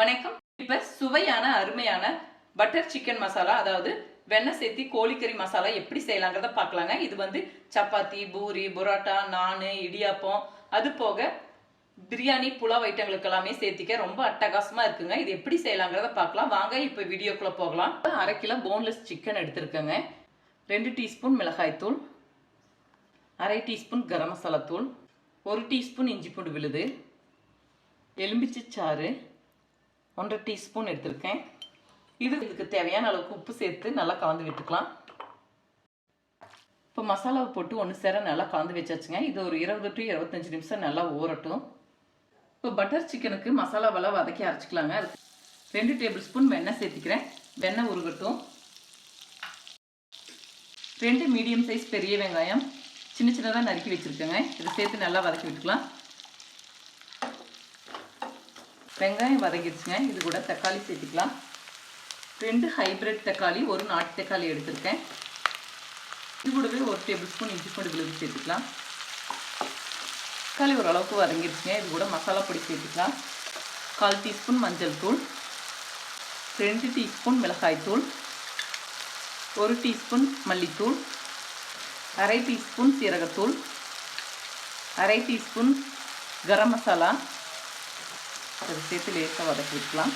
வணக்கம். இப்ப சுவையான அருமையான பட்டர் சிக்கன் மசாலா அதாவது வெண்ணெய் சேர்த்தி கோழிக்கறி மசாலா எப்படி செய்யலாங்கிறத பார்க்கலாங்க. இது வந்து சப்பாத்தி பூரி புரோட்டா நானு இடியாப்பம் அது போக பிரியாணி புலாவ் ஐட்டங்களுக்கு எல்லாமே சேர்த்திக்க ரொம்ப அட்டகாசமா இருக்குங்க. இது எப்படி செய்யலாங்கிறத பார்க்கலாம். வாங்க இப்போ வீடியோக்குள்ள போகலாம். அரை கிலோ போன்லெஸ் சிக்கன் எடுத்திருக்கேங்க. ரெண்டு டீஸ்பூன் மிளகாய்த்தூள் அரை டீஸ்பூன் கரம் மசாலா தூள் ஒரு டீஸ்பூன் இஞ்சி பூண்டு விழுது எலும்பிச்சை சாறு ஒன்றரை டீஸ்பூன் எடுத்திருக்கேன். இது இதுக்கு தேவையான அளவுக்கு உப்பு சேர்த்து நல்லா கலந்து விட்டுக்கலாம். இப்போ மசாலாவை போட்டு ஒன்று சேர நல்லா கலந்து வச்சாச்சுங்க. இது ஒரு இருபது டு இருபத்தஞ்சி நிமிஷம் நல்லா ஊறட்டும். இப்போ பட்டர் சிக்கனுக்கு மசாலாவெல்லாம் வதக்கி அரைச்சிக்கலாங்க. ரெண்டு டேபிள் ஸ்பூன் வெண்ணெய் சேர்த்திக்கிறேன். வெண்ணெய் உருகட்டும். ரெண்டு மீடியம் சைஸ் பெரிய வெங்காயம். சின்ன சின்னதாக நறுக்கி வச்சுருக்கேங்க. இதை சேர்த்து நல்லா வதக்கி விட்டுக்கலாம். வெங்காயம் வதங்கிடுச்சுங்க. இது கூட தக்காளி சேர்த்துக்கலாம். ரெண்டு ஹைப்ரிட் தக்காளி ஒரு நாட்டு தக்காளி எடுத்திருக்கேன். இது கூடவே ஒரு டேபிள் ஸ்பூன் இஞ்சி பூண்டு விழுந்து சேர்த்துக்கலாம். தக்காளி ஓரளவுக்கு வதங்கிடுச்சுங்க. இது கூட மசாலா பொடி சேர்த்துக்கலாம். கால் டீஸ்பூன் மஞ்சள் தூள். ரெண்டு டீஸ்பூன் மிளகாய் தூள். ஒரு டீஸ்பூன் மல்லித்தூள். அரை டீஸ்பூன் சீரகத்தூள். அரை டீஸ்பூன் கரம் மசாலா. அதை சேர்த்து லேசாக வதக்கி விட்டுக்கலாம்.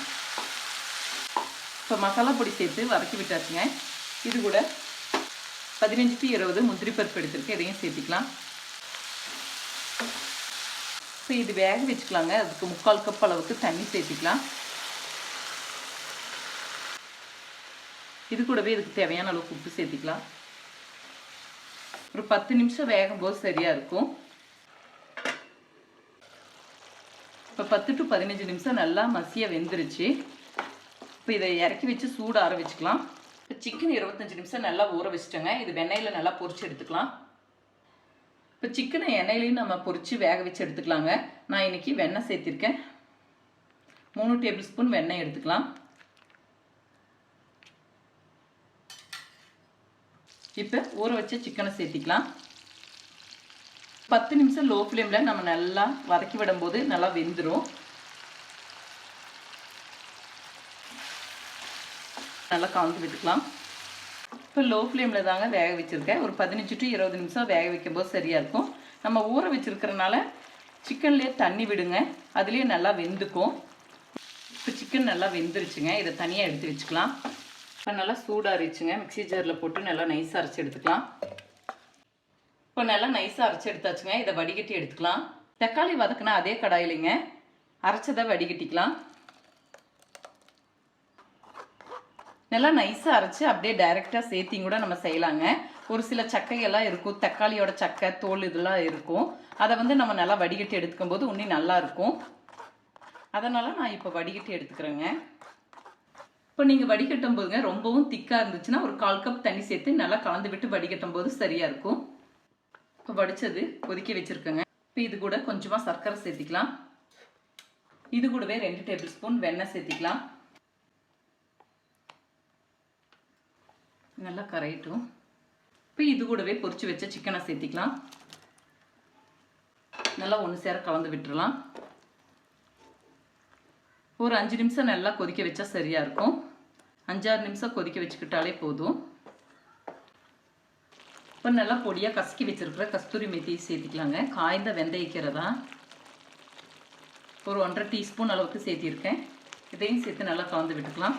இப்போ மசாலா பொடி சேர்த்து வதக்கி விட்டாச்சுங்க. இது கூட பதினஞ்சு டு இருபது முந்திரி பருப்பு எடுத்துருக்கு இதையும் சேர்த்துக்கலாம். இப்போ இது வேக வச்சுக்கலாங்க. அதுக்கு முக்கால் கப் அளவுக்கு தண்ணி சேர்த்துக்கலாம். இது கூடவே இதுக்கு தேவையான அளவுக்கு உப்பு சேர்த்துக்கலாம். ஒரு பத்து நிமிஷம் வேகும் போது சரியாக இருக்கும். இப்போ பத்து டு பதினஞ்சு நிமிஷம் நல்லா மசிய வெந்துருச்சு. இப்போ இதை இறக்கி வச்சு சூடு ஆற வச்சுக்கலாம். இப்போ சிக்கன் இருபத்தஞ்சி நிமிஷம் நல்லா ஊற வச்சுட்டோங்க. இது வெண்ணெயில் நல்லா பொரிச்சு எடுத்துக்கலாம். இப்போ சிக்கனை எண்ணெயிலையும் நம்ம பொரித்து வேக வச்சு எடுத்துக்கலாங்க. நான் இன்னைக்கு வெண்ணெய் சேர்த்திருக்கேன். மூணு டேபிள் ஸ்பூன் வெண்ணெய் எடுத்துக்கலாம். இப்போ ஊற வச்ச சிக்கனை சேர்த்திக்கலாம். பத்து நிமிஷம் லோ ஃப்ளேமில் நம்ம நல்லா வதக்கி விடும்போது நல்லா வெந்துடும் நல்லா கலந்து விட்டுக்கலாம். இப்போ லோ ஃப்ளேமில் தாங்க வேக வச்சுருக்கேன். ஒரு பதினஞ்சு டு இருபது நிமிஷம் வேக வைக்கும்போது சரியாக இருக்கும். நம்ம ஊற வச்சுருக்கிறனால சிக்கன்லேயே தண்ணி விடுங்க. அதுலேயே நல்லா வெந்துக்கும். இப்போ சிக்கன் நல்லா வெந்துருச்சுங்க. இதை தனியாக எடுத்து வச்சுக்கலாம். இப்போ நல்லா சூடாக இருச்சுங்க மிக்சி ஜாரில் போட்டு நல்லா நைஸாக அரைச்சி எடுத்துக்கலாம். இப்போ நல்லா நைஸாக அரைச்சி எடுத்தாச்சுங்க. இதை வடிகட்டி எடுத்துக்கலாம். தக்காளி வதக்குனா அதே கடாயிலைங்க. அரைச்சதை வடிகட்டிக்கலாம். நல்லா நைஸாக அரைச்சி அப்படியே டைரெக்டாக சேர்த்தியும் கூட நம்ம செய்யலாங்க. ஒரு சில சக்கையெல்லாம் இருக்கும். தக்காளியோட சக்கை தோல் இதெல்லாம் இருக்கும். அதை வந்து நம்ம நல்லா வடிகட்டி எடுத்துக்கும் போது இன்னும் நல்லா இருக்கும். அதனால் நான் இப்போ வடிகட்டி எடுத்துக்கிறேங்க. இப்போ நீங்கள் வடிகட்டும் போதுங்க ரொம்பவும் திக்காக இருந்துச்சுன்னா ஒரு கால் கப் தண்ணி சேர்த்து நல்லா கலந்து விட்டு வடிகட்டும் போது சரியாக இருக்கும். இப்போ வடித்தது கொதிக்க வச்சுருக்கேங்க. இப்போ இது கூட கொஞ்சமாக சர்க்கரை சேர்த்திக்கலாம். இது கூடவே ரெண்டு டேபிள் ஸ்பூன் வெண்ணெய் சேர்த்திக்கலாம். நல்லா கரையட்டும். இப்போ இது கூடவே பொரிச்சு வச்ச சிக்கனை சேர்த்திக்கலாம். நல்லா ஒன்று சேர கலந்து விட்டுறலாம். ஒரு அஞ்சு நிமிஷம் நல்லா கொதிக்க வச்சா சரியாக இருக்கும். அஞ்சாறு நிமிஷம் கொதிக்க வச்சுக்கிட்டாலே போதும். இப்போ நல்லா பொடியாக கசக்கி வச்சுருக்கிற கஸ்தூரி மெத்தி சேர்த்திக்கலாங்க. காய்ந்த வெந்தயிக்கிறதா ஒரு ஒன்றரை டீஸ்பூன் அளவுக்கு சேர்த்திருக்கேன். இதையும் சேர்த்து நல்லா கலந்து விட்டுக்கலாம்.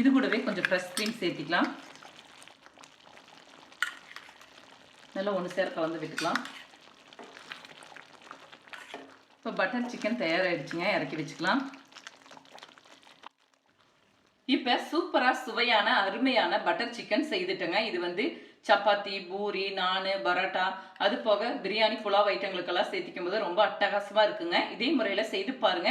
இது கூடவே கொஞ்சம் ஃப்ரெஷ் க்ரீம் சேர்த்திக்கலாம். நல்லா ஒன்று சேர கலந்து விட்டுக்கலாம். இப்போ பட்டர் சிக்கன் தயாராகிடுச்சிங்க இறக்கி வச்சுக்கலாம். இப்போ சூப்பராக சுவையான அருமையான பட்டர் சிக்கன் செய்துட்டேங்க. இது வந்து சப்பாத்தி பூரி நான் பரோட்டா அது போக பிரியாணி புலாவ் ஐட்டங்களுக்கெல்லாம் சேர்த்திக்கும் போது ரொம்ப அட்டகாசமாக இருக்குங்க. இதே முறையில் செய்து பாருங்க.